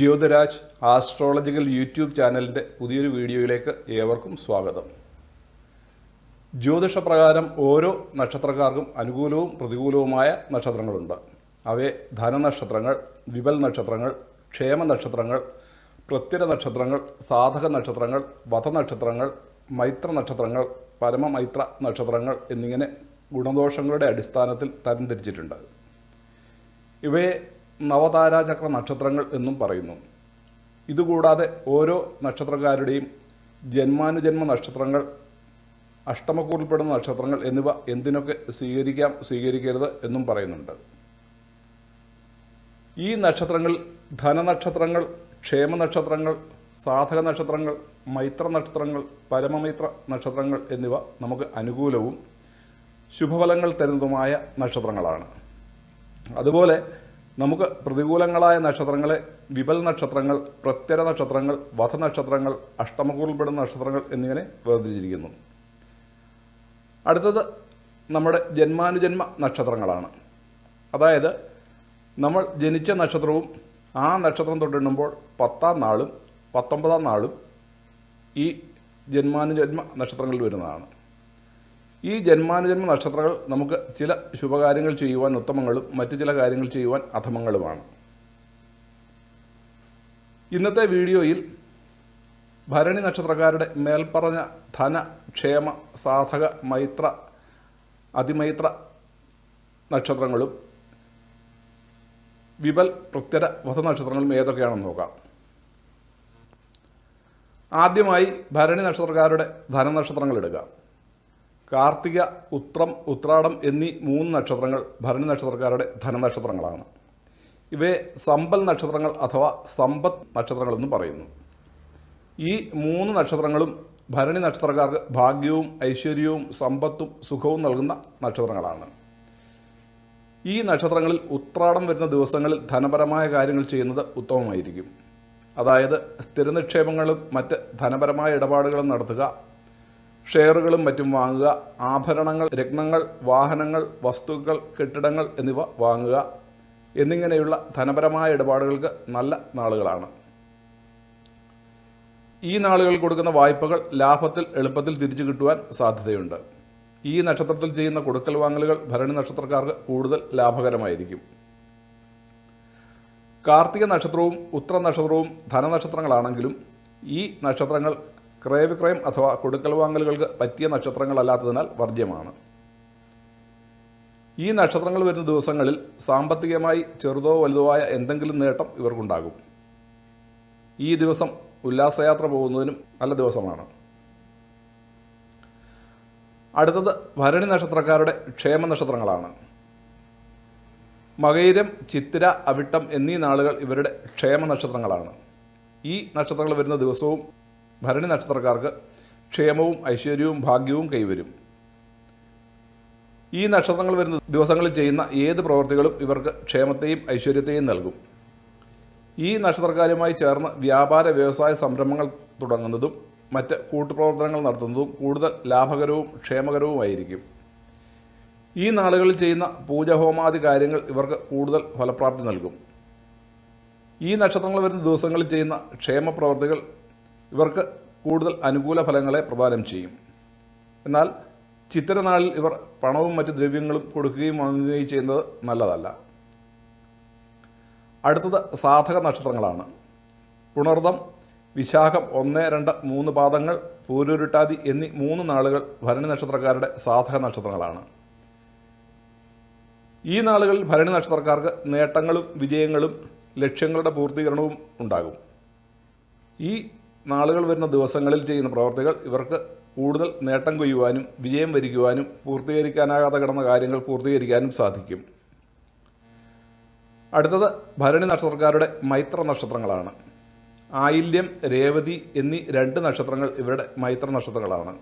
Jyothiraj astrological YouTube ചാനലിന്റെ പുതിയൊരു വീഡിയോയിലേക്ക് ഏവർക്കും സ്വാഗതം. ജ്യോതിഷപ്രകാരം ഓരോ നക്ഷത്രക്കാർക്കും അനുകൂലവും പ്രതികൂലവുമായ നക്ഷത്രങ്ങളുണ്ട്. അവയെ ധനനക്ഷത്രങ്ങൾ വിപൽ നക്ഷത്രങ്ങൾ ക്ഷേമ നക്ഷത്രങ്ങൾ പ്രത്യര നക്ഷത്രങ്ങൾ സാധക നക്ഷത്രങ്ങൾ വധനക്ഷത്രങ്ങൾ മൈത്ര നക്ഷത്രങ്ങൾ പരമമൈത്ര നക്ഷത്രങ്ങൾ എന്നിങ്ങനെ ഗുണദോഷങ്ങളുടെ അടിസ്ഥാനത്തിൽ തരംതിരിച്ചിട്ടുണ്ട്. ഇവയെ നവതാരാചക്ര നക്ഷത്രങ്ങൾ എന്നും പറയുന്നു. ഇതുകൂടാതെ ഓരോ നക്ഷത്രക്കാരുടെയും ജന്മാനുജന്മ നക്ഷത്രങ്ങൾ അഷ്ടമക്കൂറിൽപ്പെടുന്ന നക്ഷത്രങ്ങൾ എന്നിവ എന്തിനൊക്കെ സ്വീകരിക്കാം സ്വീകരിക്കരുത് എന്നും പറയുന്നുണ്ട്. ഈ നക്ഷത്രങ്ങൾ ധനനക്ഷത്രങ്ങൾ ക്ഷേമ നക്ഷത്രങ്ങൾ സാധക നക്ഷത്രങ്ങൾ മൈത്ര നക്ഷത്രങ്ങൾ പരമമൈത്ര നക്ഷത്രങ്ങൾ എന്നിവ നമുക്ക് അനുകൂലവും ശുഭഫലങ്ങൾ തരുന്നതുമായ നക്ഷത്രങ്ങളാണ്. അതുപോലെ നമുക്ക് പ്രതികൂലങ്ങളായ നക്ഷത്രങ്ങളെ വിപൽ നക്ഷത്രങ്ങൾ പ്രത്യര നക്ഷത്രങ്ങൾ വധനക്ഷത്രങ്ങൾ അഷ്ടമകൂറിൽപ്പെടുന്ന നക്ഷത്രങ്ങൾ എന്നിങ്ങനെ വേർതിരിച്ചിരിക്കുന്നു. അടുത്തത് നമ്മുടെ ജന്മാനുജന്മ നക്ഷത്രങ്ങളാണ്. അതായത് നമ്മൾ ജനിച്ച നക്ഷത്രവും ആ നക്ഷത്രം തൊട്ടിടുമ്പോൾ പത്താം നാളും പത്തൊമ്പതാം നാളും ഈ ജന്മാനുജന്മ നക്ഷത്രങ്ങളിൽ വരുന്നതാണ്. ഈ ജന്മാനുജന്മ നക്ഷത്രങ്ങൾ നമുക്ക് ചില ശുഭകാര്യങ്ങൾ ചെയ്യുവാൻ ഉത്തമങ്ങളും മറ്റു ചില കാര്യങ്ങൾ ചെയ്യുവാൻ അധമങ്ങളുമാണ്. ഇന്നത്തെ വീഡിയോയിൽ ഭരണി നക്ഷത്രക്കാരുടെ മേൽപ്പറഞ്ഞ ധന ക്ഷേമ സാധക മൈത്ര അതിമൈത്ര നക്ഷത്രങ്ങളും വിപൽ പ്രത്യര വധ നക്ഷത്രങ്ങളും ഏതൊക്കെയാണെന്ന് നോക്കാം. ആദ്യമായി ഭരണി നക്ഷത്രക്കാരുടെ ധനനക്ഷത്രങ്ങൾ എടുക്കാം കാർത്തിക ഉത്രം ഉത്രാടം എന്നീ മൂന്ന് നക്ഷത്രങ്ങൾ ഭരണി നക്ഷത്രക്കാരുടെ ധനനക്ഷത്രങ്ങളാണ്. ഇവയെ സമ്പൽ നക്ഷത്രങ്ങൾ അഥവാ സമ്പത്ത് നക്ഷത്രങ്ങളെന്ന് പറയുന്നു. ഈ മൂന്ന് നക്ഷത്രങ്ങളും ഭരണി നക്ഷത്രക്കാർക്ക് ഭാഗ്യവും ഐശ്വര്യവും സമ്പത്തും സുഖവും നൽകുന്ന നക്ഷത്രങ്ങളാണ്. ഈ നക്ഷത്രങ്ങളിൽ ഉത്രാടം വരുന്ന ദിവസങ്ങളിൽ ധനപരമായ കാര്യങ്ങൾ ചെയ്യുന്നത് ഉത്തമമായിരിക്കും. അതായത് സ്ഥിര നിക്ഷേപങ്ങളും മറ്റ് ധനപരമായ ഇടപാടുകളും നടത്തുക ഷെയറുകളും മറ്റും വാങ്ങുക. ആഭരണങ്ങൾ രത്നങ്ങൾ വാഹനങ്ങൾ വസ്തുക്കൾ കെട്ടിടങ്ങൾ എന്നിവ വാങ്ങുക. എന്നിങ്ങനെയുള്ള ധനപരമായ ഇടപാടുകൾക്ക് നല്ല നാളുകളാണ്. ഈ നാളുകൾ കൊടുക്കുന്ന വായ്പകൾ ലാഭത്തിൽ എളുപ്പത്തിൽ തിരിച്ചു കിട്ടുവാൻ സാധ്യതയുണ്ട്. ഈ നക്ഷത്രത്തിൽ ചെയ്യുന്ന കൊടുക്കൽ വാങ്ങലുകൾ ഭരണി നക്ഷത്രക്കാർക്ക് കൂടുതൽ ലാഭകരമായിരിക്കും. കാർത്തിക നക്ഷത്രവും ഉത്ര നക്ഷത്രവും ധനനക്ഷത്രങ്ങളാണെങ്കിലും ഈ നക്ഷത്രങ്ങൾ ക്രയവിക്രയം അഥവാ കൊടുക്കൽ വാങ്ങലുകൾക്ക് പറ്റിയ നക്ഷത്രങ്ങളല്ലാത്തതിനാൽ വർജ്യമാണ്. ഈ നക്ഷത്രങ്ങൾ വരുന്ന ദിവസങ്ങളിൽ സാമ്പത്തികമായി ചെറുതോ വലുതോ ആയ എന്തെങ്കിലും നേട്ടം ഇവർക്കുണ്ടാകും. ഈ ദിവസം ഉല്ലാസയാത്ര പോകുന്നതിനും നല്ല ദിവസമാണ്. അടുത്തത് ഭരണി നക്ഷത്രക്കാരുടെ ക്ഷേമ നക്ഷത്രങ്ങളാണ്. മകയിരം ചിത്തിര അവിട്ടം എന്നീ നാളുകൾ ഇവരുടെ ക്ഷേമ നക്ഷത്രങ്ങളാണ്. ഈ നക്ഷത്രങ്ങൾ വരുന്ന ദിവസവും ഭരണി നക്ഷത്രക്കാർക്ക് ക്ഷേമവും ഐശ്വര്യവും ഭാഗ്യവും കൈവരും. ഈ നക്ഷത്രങ്ങൾ വരുന്ന ദിവസങ്ങളിൽ ചെയ്യുന്ന ഏത് പ്രവൃത്തികളും ഇവർക്ക് ക്ഷേമത്തെയും ഐശ്വര്യത്തെയും നൽകും. ഈ നക്ഷത്രക്കാരുമായി ചേർന്ന് വ്യാപാര വ്യവസായ സംരംഭങ്ങൾ തുടങ്ങുന്നതും മറ്റ് കൂട്ടുപ്രവർത്തനങ്ങൾ നടത്തുന്നതും കൂടുതൽ ലാഭകരവും ക്ഷേമകരവുമായിരിക്കും. ഈ നാളുകളിൽ ചെയ്യുന്ന പൂജഹോമാദി കാര്യങ്ങൾ ഇവർക്ക് കൂടുതൽ ഫലപ്രാപ്തി നൽകും. ഈ നക്ഷത്രങ്ങൾ വരുന്ന ദിവസങ്ങളിൽ ചെയ്യുന്ന ക്ഷേമ പ്രവർത്തികൾ ഇവർക്ക് കൂടുതൽ അനുകൂല ഫലങ്ങളെ പ്രദാനം ചെയ്യും. എന്നാൽ ചിത്തിരനാളിൽ ഇവർ പണവും മറ്റ് ദ്രവ്യങ്ങളും കൊടുക്കുകയും വാങ്ങുകയും ചെയ്യുന്നത് നല്ലതല്ല. അടുത്തത് സാധക നക്ഷത്രങ്ങളാണ്. പുണർദം വിശാഖം ഒന്ന് രണ്ട് മൂന്ന് പാദങ്ങൾ പൂരുരുട്ടാതി എന്നീ മൂന്ന് നാളുകൾ ഭരണി നക്ഷത്രക്കാരുടെ സാധക നക്ഷത്രങ്ങളാണ്. ഈ നാളുകളിൽ ഭരണി നക്ഷത്രക്കാർക്ക് നേട്ടങ്ങളും വിജയങ്ങളും ലക്ഷ്യങ്ങളുടെ പൂർത്തീകരണവും ഉണ്ടാകും. ഈ നാളുകൾ വരുന്ന ദിവസങ്ങളിൽ ചെയ്യുന്ന പ്രവർത്തികൾ ഇവർക്ക് കൂടുതൽ നേട്ടം കൊയ്യുവാനും വിജയം വരിക്കുവാനും പൂർത്തീകരിക്കാനാകാതെ കിടന്ന കാര്യങ്ങൾ പൂർത്തീകരിക്കാനും സാധിക്കും. അടുത്തത് ഭരണി നക്ഷത്രക്കാരുടെ മൈത്ര നക്ഷത്രങ്ങളാണ്. ആയില്യം രേവതി എന്നീ രണ്ട് നക്ഷത്രങ്ങൾ ഇവരുടെ മൈത്ര നക്ഷത്രങ്ങളാണ്.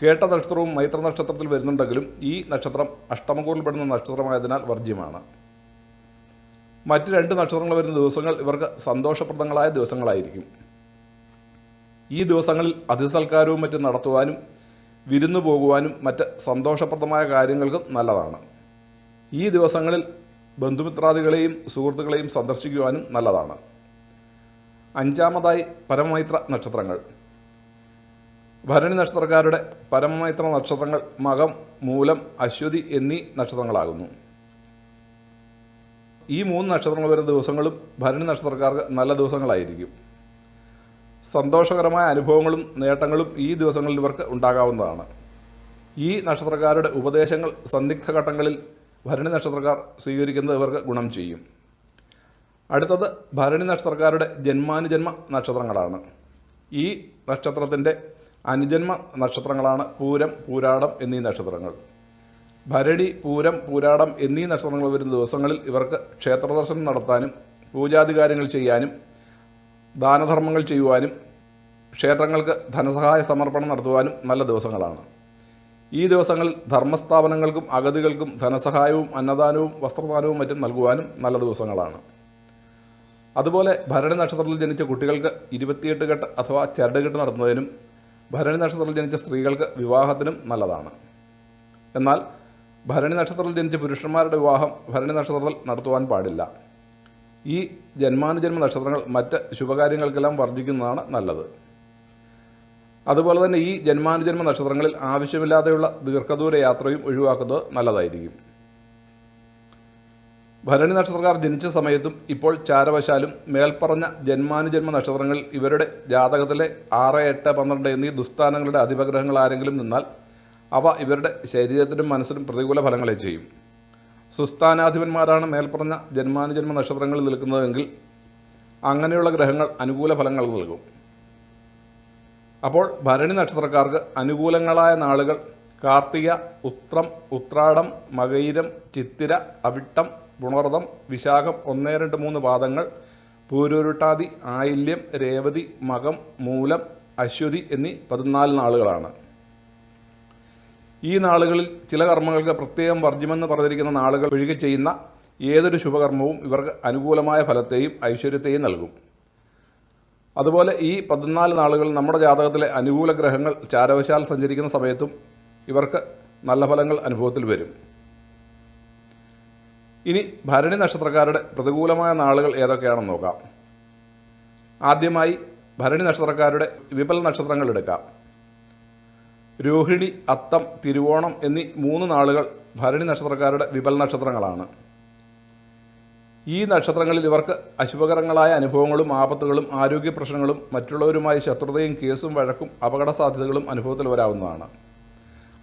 കേട്ട നക്ഷത്രവും മൈത്ര നക്ഷത്രത്തിൽ വരുന്നുണ്ടെങ്കിലും ഈ നക്ഷത്രം അഷ്ടമകൂറിൽപ്പെടുന്ന നക്ഷത്രമായതിനാൽ വർജ്യമാണ്. മറ്റ് രണ്ട് നക്ഷത്രങ്ങൾ വരുന്ന ദിവസങ്ങൾ ഇവർക്ക് സന്തോഷപ്രദങ്ങളായ ദിവസങ്ങളായിരിക്കും. ഈ ദിവസങ്ങളിൽ അതിഥി സൽക്കാരവും മറ്റും നടത്തുവാനും വിരുന്നു പോകുവാനും മറ്റ് സന്തോഷപ്രദമായ കാര്യങ്ങൾക്കും നല്ലതാണ്. ഈ ദിവസങ്ങളിൽ ബന്ധുമിത്രാദികളെയും സുഹൃത്തുക്കളെയും സന്ദർശിക്കുവാനും നല്ലതാണ്. അഞ്ചാമതായി പരമമൈത്ര നക്ഷത്രങ്ങൾ. ഭരണി നക്ഷത്രക്കാരുടെ പരമമൈത്ര നക്ഷത്രങ്ങൾ മകം മൂലം അശ്വതി എന്നീ നക്ഷത്രങ്ങളാകുന്നു. ഈ മൂന്ന് നക്ഷത്രങ്ങൾ വരുന്ന ദിവസങ്ങളും ഭരണി നക്ഷത്രക്കാർക്ക് നല്ല ദിവസങ്ങളായിരിക്കും. സന്തോഷകരമായ അനുഭവങ്ങളും നേട്ടങ്ങളും ഈ ദിവസങ്ങളിൽ ഇവർക്ക് ഉണ്ടാകാവുന്നതാണ്. ഈ നക്ഷത്രക്കാരുടെ ഉപദേശങ്ങൾ സന്ദിഗ്ധ ഘട്ടങ്ങളിൽ ഭരണി നക്ഷത്രക്കാർ സ്വീകരിക്കുന്നത് ഇവർക്ക് ഗുണം ചെയ്യും. അടുത്തത് ഭരണി നക്ഷത്രക്കാരുടെ ജന്മാനുജന്മ നക്ഷത്രങ്ങളാണ്. ഈ നക്ഷത്രത്തിന്റെ അനുജന്മ നക്ഷത്രങ്ങളാണ് പൂരം പൂരാടം എന്നീ നക്ഷത്രങ്ങൾ. ഭരണി പൂരം പൂരാടം എന്നീ നക്ഷത്രങ്ങൾ വരുന്ന ദിവസങ്ങളിൽ ഇവർക്ക് ക്ഷേത്രദർശനം നടത്താനും പൂജാധികാരങ്ങൾ ചെയ്യാനും ദാനധർമ്മങ്ങൾ ചെയ്യുവാനും ക്ഷേത്രങ്ങൾക്ക് ധനസഹായ സമർപ്പണം നടത്തുവാനും നല്ല ദിവസങ്ങളാണ്. ഈ ദിവസങ്ങൾ ധർമ്മസ്ഥാപനങ്ങൾക്കും അഗതികൾക്കും ധനസഹായവും അന്നദാനവും വസ്ത്രദാനവും മറ്റും നൽകുവാനും നല്ല ദിവസങ്ങളാണ്. അതുപോലെ ഭരണി നക്ഷത്രത്തിൽ ജനിച്ച കുട്ടികൾക്ക് ഇരുപത്തിയെട്ട് കെട്ട് അഥവാ ചരടുകെട്ട് നടത്തുന്നതിനും ഭരണി നക്ഷത്രത്തിൽ ജനിച്ച സ്ത്രീകൾക്ക് വിവാഹത്തിനും നല്ലതാണ്. എന്നാൽ ഭരണി നക്ഷത്രത്തിൽ ജനിച്ച പുരുഷന്മാരുടെ വിവാഹം ഭരണി നക്ഷത്രത്തിൽ നടത്തുവാൻ പാടില്ല. ഈ ജന്മാനുജന്മ നക്ഷത്രങ്ങൾ മറ്റ് ശുഭകാര്യങ്ങൾക്കെല്ലാം വർജിക്കുന്നതാണ് നല്ലത്. അതുപോലെ തന്നെ ഈ ജന്മാനുജന്മ നക്ഷത്രങ്ങളിൽ ആവശ്യമില്ലാതെയുള്ള ദീർഘദൂര യാത്രയും ഒഴിവാക്കുന്നത് നല്ലതായിരിക്കും. ഭരണി നക്ഷത്രക്കാർ ജനിച്ച സമയത്തും ഇപ്പോൾ ചാരവശാലും മേൽപ്പറഞ്ഞ ജന്മാനുജന്മ നക്ഷത്രങ്ങളിൽ ഇവരുടെ ജാതകത്തിലെ ആറ് എട്ട് പന്ത്രണ്ട് എന്നീ ദുസ്ഥാനങ്ങളുടെ അധിപഗ്രഹങ്ങൾ ആരെങ്കിലും നിന്നാൽ അവ ഇവരുടെ ശരീരത്തിനും മനസ്സിനും പ്രതികൂല ഫലങ്ങളെ ചെയ്യും. സുസ്ഥാനാധിപന്മാരാണ് മേൽപ്പറഞ്ഞ ജന്മാനുജന്മ നക്ഷത്രങ്ങളിൽ നിൽക്കുന്നതെങ്കിൽ അങ്ങനെയുള്ള ഗ്രഹങ്ങൾ അനുകൂല ഫലങ്ങൾ നൽകും. അപ്പോൾ ഭരണി നക്ഷത്രക്കാർക്ക് അനുകൂലങ്ങളായ നാളുകൾ കാർത്തിക ഉത്രം ഉത്രാടം മകയിരം ചിത്തിര അവിട്ടം പുണർതം വിശാഖം ഒന്ന് രണ്ട് മൂന്ന് പാദങ്ങൾ പൂരുരുട്ടാതി ആയില്യം രേവതി മകം മൂലം അശ്വതി എന്നീ പതിനാല് നാളുകളാണ്. ഈ നാളുകളിൽ ചില കർമ്മങ്ങൾക്ക് പ്രത്യേകം വർജ്യമെന്ന് പറഞ്ഞിരിക്കുന്ന നാളുകൾ ഒഴികെ ചെയ്യുന്ന ഏതൊരു ശുഭകർമ്മവും ഇവർക്ക് അനുകൂലമായ ഫലത്തെയും ഐശ്വര്യത്തെയും നൽകും. അതുപോലെ ഈ പതിനാല് നാളുകൾ നമ്മുടെ ജാതകത്തിലെ അനുകൂല ഗ്രഹങ്ങൾ ചാരവശാൽ സഞ്ചരിക്കുന്ന സമയത്തും ഇവർക്ക് നല്ല ഫലങ്ങൾ അനുഭവത്തിൽ വരും. ഇനി ഭരണി നക്ഷത്രക്കാരുടെ പ്രതികൂലമായ നാളുകൾ ഏതൊക്കെയാണെന്ന് നോക്കാം. ആദ്യമായി ഭരണി നക്ഷത്രക്കാരുടെ വിപൽ നക്ഷത്രങ്ങൾ എടുക്കാം. രോഹിണി അത്തം തിരുവോണം എന്നീ മൂന്ന് നാളുകൾ ഭരണി നക്ഷത്രക്കാരുടെ വിപൽ നക്ഷത്രങ്ങളാണ്. ഈ നക്ഷത്രങ്ങളിൽ ഇവർക്ക് അശുഭകരങ്ങളായ അനുഭവങ്ങളും ആപത്തുകളും ആരോഗ്യ പ്രശ്നങ്ങളും മറ്റുള്ളവരുമായി ശത്രുതയും കേസും വഴക്കും അപകട സാധ്യതകളും അനുഭവത്തിൽ വരാവുന്നതാണ്.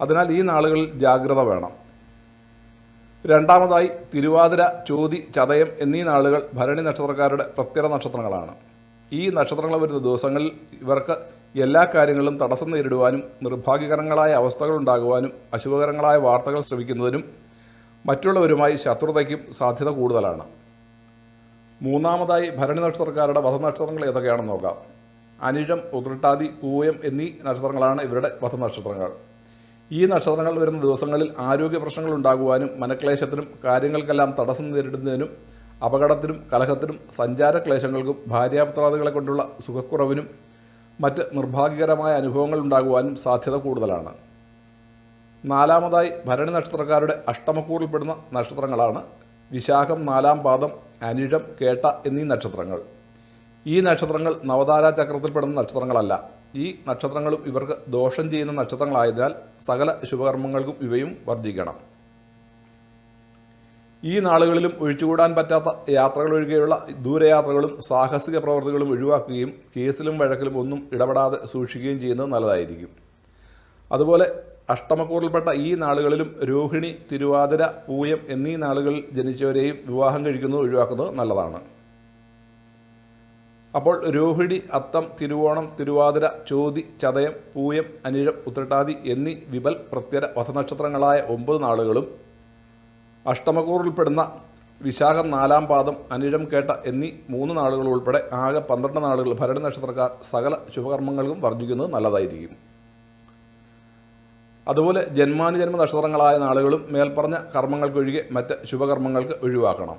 അതിനാൽ ഈ നാളുകളിൽ ജാഗ്രത വേണം. രണ്ടാമതായി തിരുവാതിര ചോതി ചതയം എന്നീ നാളുകൾ ഭരണി നക്ഷത്രക്കാരുടെ പ്രത്യര നക്ഷത്രങ്ങളാണ്. ഈ നക്ഷത്രങ്ങൾ വരുന്ന ദിവസങ്ങളിൽ ഇവർക്ക് എല്ലാ കാര്യങ്ങളും തടസ്സം നേരിടുവാനും നിർഭാഗ്യകരങ്ങളായ അവസ്ഥകൾ ഉണ്ടാകുവാനും അശുഭകരങ്ങളായ വാർത്തകൾ ശ്രവിക്കുന്നതിനും മറ്റുള്ളവരുമായി ശത്രുതയ്ക്കും സാധ്യത കൂടുതലാണ്. മൂന്നാമതായി ഭരണി നക്ഷത്രക്കാരുടെ വധനക്ഷത്രങ്ങൾ ഏതൊക്കെയാണെന്ന് നോക്കാം. അനിഴം ഉത്രട്ടാതി പൂയം എന്നീ നക്ഷത്രങ്ങളാണ് ഇവരുടെ വധനക്ഷത്രങ്ങൾ. ഈ നക്ഷത്രങ്ങൾ വരുന്ന ദിവസങ്ങളിൽ ആരോഗ്യ പ്രശ്നങ്ങൾ ഉണ്ടാകുവാനും മനക്ലേശത്തിനും കാര്യങ്ങൾക്കെല്ലാം തടസ്സം നേരിടുന്നതിനും അപകടത്തിനും കലഹത്തിനും സഞ്ചാരക്ലേശങ്ങൾക്കും ഭാര്യാപുത്രാദികളെ കൊണ്ടുള്ള സുഖക്കുറവിനും മറ്റ് നിർഭാഗ്യകരമായ അനുഭവങ്ങൾ ഉണ്ടാകുവാനും സാധ്യത കൂടുതലാണ്. നാലാമതായി ഭരണി നക്ഷത്രക്കാരുടെ അഷ്ടമക്കൂറിൽപ്പെടുന്ന നക്ഷത്രങ്ങളാണ് വിശാഖം നാലാം പാദം അനിഴം കേട്ട എന്നീ നക്ഷത്രങ്ങൾ. ഈ നക്ഷത്രങ്ങൾ നവതാരാ ചക്രത്തിൽപ്പെടുന്ന നക്ഷത്രങ്ങളല്ല. ഈ നക്ഷത്രങ്ങളും ഇവർക്ക് ദോഷം ചെയ്യുന്ന നക്ഷത്രങ്ങളായതിനാൽ സകല ശുഭകർമ്മങ്ങൾക്കും ഇവയും വർജിക്കണം ഈ നാളുകളിലും ഒഴിച്ചുകൂടാൻ പറ്റാത്ത യാത്രകൾ ഒഴികെയുള്ള ദൂരയാത്രകളും സാഹസിക പ്രവർത്തികളും ഒഴിവാക്കുകയും കേസിലും വഴക്കിലും ഒന്നും ഇടപെടാതെ സൂക്ഷിക്കുകയും ചെയ്യുന്നത് നല്ലതായിരിക്കും. അതുപോലെ അഷ്ടമക്കൂറിൽപ്പെട്ട ഈ നാളുകളിലും രോഹിണി തിരുവാതിര പൂയം എന്നീ നാളുകളിൽ ജനിച്ചവരെയും വിവാഹം കഴിക്കുന്നത് ഒഴിവാക്കുന്നത് നല്ലതാണ്. അപ്പോൾ രോഹിണി അത്തം തിരുവോണം തിരുവാതിര ചോതി ചതയം പൂയം അനിഴം ഉത്രട്ടാതി എന്നീ വിപൽ പ്രത്യര വധനക്ഷത്രങ്ങളായ ഒമ്പത് നാളുകളും അഷ്ടമക്കൂറിൽപ്പെടുന്ന വിശാഖം നാലാം പാദം അനിഴം കേട്ട എന്നീ മൂന്ന് നാളുകൾ ഉൾപ്പെടെ ആകെ പന്ത്രണ്ട് നാളുകൾ ഭരണി നക്ഷത്രക്കാർ സകല ശുഭകർമ്മങ്ങൾക്കും വർജിക്കുന്നത് നല്ലതായിരിക്കും. അതുപോലെ ജന്മാനുജന്മ നക്ഷത്രങ്ങളായ നാളുകളും മേൽപ്പറഞ്ഞ കർമ്മങ്ങൾക്കൊഴികെ മറ്റ് ശുഭകർമ്മങ്ങൾക്ക് ഒഴിവാക്കണം.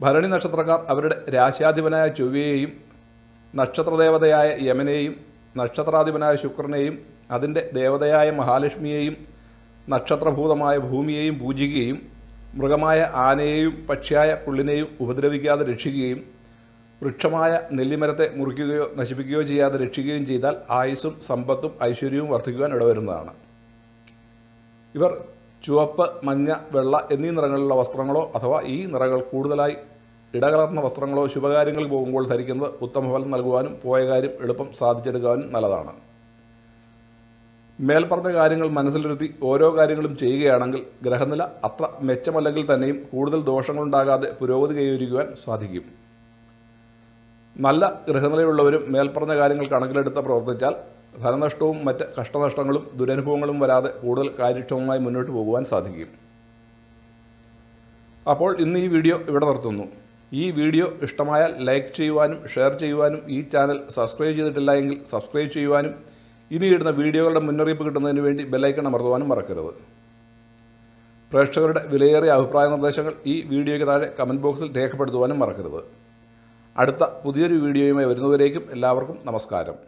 ഭരണി നക്ഷത്രക്കാർ അവരുടെ രാശ്യാധിപനായ ചൊവ്വയെയും നക്ഷത്രദേവതയായ യമനെയും നക്ഷത്രാധിപനായ ശുക്രനെയും അതിന്റെ ദേവതയായ മഹാലക്ഷ്മിയെയും നക്ഷത്രഭൂതമായ ഭൂമിയെയും പൂജിക്കുകയും മൃഗമായ ആനയെയും പക്ഷിയായ പുള്ളിനെയും ഉപദ്രവിക്കാതെ രക്ഷിക്കുകയും വൃക്ഷമായ നെല്ലിമരത്തെ മുറിക്കുകയോ നശിപ്പിക്കുകയോ ചെയ്യാതെ രക്ഷിക്കുകയും ചെയ്താൽ ആയുസ്സും സമ്പത്തും ഐശ്വര്യവും വർദ്ധിക്കുവാൻ ഇടവരുന്നതാണ്. ഇവർ ചുവപ്പ് മഞ്ഞ വെള്ള എന്നീ നിറങ്ങളിലുള്ള വസ്ത്രങ്ങളോ അഥവാ ഈ നിറങ്ങൾ കൂടുതലായി ഇടകലർന്ന വസ്ത്രങ്ങളോ ശുഭകാര്യങ്ങൾ പോകുമ്പോൾ ധരിക്കുന്നത് ഉത്തമ ഫലം നൽകുവാനും പോയ കാര്യം എളുപ്പം സാധിച്ചെടുക്കാനും നല്ലതാണ്. മേൽപ്പറഞ്ഞ കാര്യങ്ങൾ മനസ്സിലിരുത്തി ഓരോ കാര്യങ്ങളും ചെയ്യുകയാണെങ്കിൽ ഗ്രഹനില അത്ര മെച്ചമല്ലെങ്കിൽ തന്നെയും കൂടുതൽ ദോഷങ്ങളുണ്ടാകാതെ പുരോഗതി കൈവരിക്കുവാൻ സാധിക്കും. നല്ല ഗൃഹനിലയുള്ളവരും മേൽപ്പറഞ്ഞ കാര്യങ്ങൾ കണക്കിലെടുത്ത് പ്രവർത്തിച്ചാൽ ധനനഷ്ടവും മറ്റ് കഷ്ടനഷ്ടങ്ങളും ദുരനുഭവങ്ങളും വരാതെ കൂടുതൽ കാര്യക്ഷമമായി മുന്നോട്ട് പോകുവാൻ സാധിക്കും. അപ്പോൾ ഇന്ന് ഈ വീഡിയോ ഇവിടെ നിർത്തുന്നു. ഈ വീഡിയോ ഇഷ്ടമായാൽ ലൈക്ക് ചെയ്യുവാനും ഷെയർ ചെയ്യുവാനും ഈ ചാനൽ സബ്സ്ക്രൈബ് ചെയ്തിട്ടില്ല എങ്കിൽ സബ്സ്ക്രൈബ് ചെയ്യുവാനും ഇനി ഇടുന്ന വീഡിയോകളുടെ മുന്നറിയിപ്പ് കിട്ടുന്നതിന് വേണ്ടി ബെല്ലൈക്കൺ അമർത്തുവാനും മറക്കരുത്. പ്രേക്ഷകരുടെ വിലയേറിയ അഭിപ്രായ നിർദ്ദേശങ്ങൾ ഈ വീഡിയോയ്ക്ക് താഴെ കമന്റ് ബോക്സിൽ രേഖപ്പെടുത്തുവാനും മറക്കരുത്. അടുത്ത പുതിയൊരു വീഡിയോയുമായി വരുന്നവരേക്കും എല്ലാവർക്കും നമസ്കാരം.